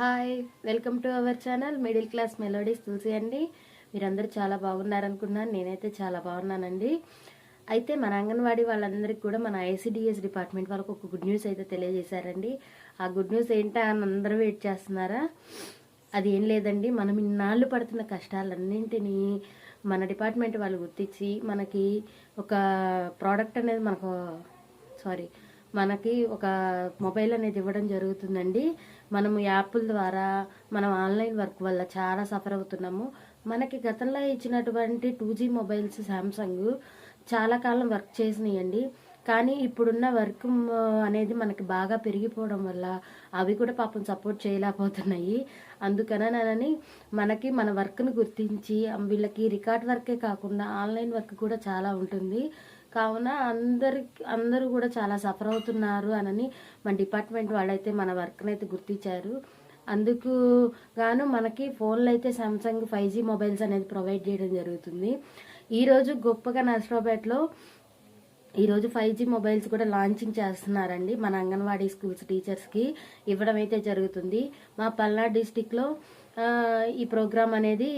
Hi welcome to our channel middle class melodies Tulasi అండి. మీరందరూ చాలా బాగున్నారనుకున్నాను నేనైతే చాలా బాగున్నానండి. అయితే మన అంగన్వాడీ వాళ్ళందరికీ కూడా మన ఐసిడిఎస్ డిపార్ట్మెంట్ వాళ్ళకు ఒక గుడ్ న్యూస్ అయితే తెలియజేశారండి. ఆ గుడ్ న్యూస్ ఏంటా అని అందరూ వెయిట్ చేస్తున్నారా? అది ఏం లేదండి మనం ఇన్నాళ్ళు పడుతున్న కష్టాలన్నింటినీ మన డిపార్ట్మెంట్ వాళ్ళు గుర్తించి మనకి ఒక ప్రోడక్ట్ అనేది మనకు సారీ మనకి ఒక మొబైల్ అనేది ఇవ్వడం జరుగుతుందండి. మనము యాప్ల ద్వారా మనం ఆన్లైన్ వర్క్ వల్ల చాలా సఫర్ అవుతున్నాము. మనకి గతంలో ఇచ్చినటువంటి టూ జీ మొబైల్స్ శాంసంగ్ చాలా కాలం వర్క్ చేసినాయండి. కానీ ఇప్పుడున్న వర్క్ అనేది మనకి బాగా పెరిగిపోవడం వల్ల అవి కూడా పాపం సపోర్ట్ చేయలేకపోతున్నాయి. అందుకనని మనకి మన వర్క్ను గుర్తించి వీళ్ళకి రికార్డ్ వర్కే కాకుండా ఆన్లైన్ వర్క్ కూడా చాలా ఉంటుంది. కావున అందరికి అందరూ కూడా చాలా సఫర్ అవుతున్నారు అనని మన డిపార్ట్మెంట్ వాళ్ళైతే మన వర్క్ని అయితే గుర్తించారు. అందుకు గాను మనకి ఫోన్లో అయితే సామ్సంగ్ ఫైవ్ జీ మొబైల్స్ అనేది ప్రొవైడ్ చేయడం జరుగుతుంది. ఈరోజు గొప్పగా నర్సరావుపేటలో ఈరోజు ఫైవ్ జీ మొబైల్స్ కూడా లాంచింగ్ చేస్తున్నారండి మన అంగన్వాడీ స్కూల్స్ టీచర్స్కి ఇవ్వడం అయితే జరుగుతుంది. మా పల్నాడు డిస్టిక్లో ఈ ప్రోగ్రామ్ అనేది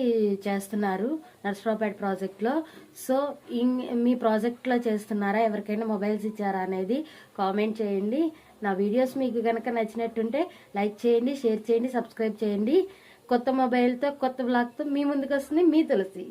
చేస్తున్నారు నర్సరావుపేట ప్రాజెక్ట్లో. సో ఇం- మీ ప్రాజెక్ట్లో చేస్తున్నారా? ఎవరికైనా మొబైల్స్ ఇచ్చారా అనేది కామెంట్ చేయండి. నా వీడియోస్ మీకు కనుక నచ్చినట్టుంటే లైక్ చేయండి షేర్ చేయండి సబ్స్క్రైబ్ చేయండి. కొత్త మొబైల్తో కొత్త బ్లాగ్తో మీ ముందుకు వస్తుంది మీ తులసి.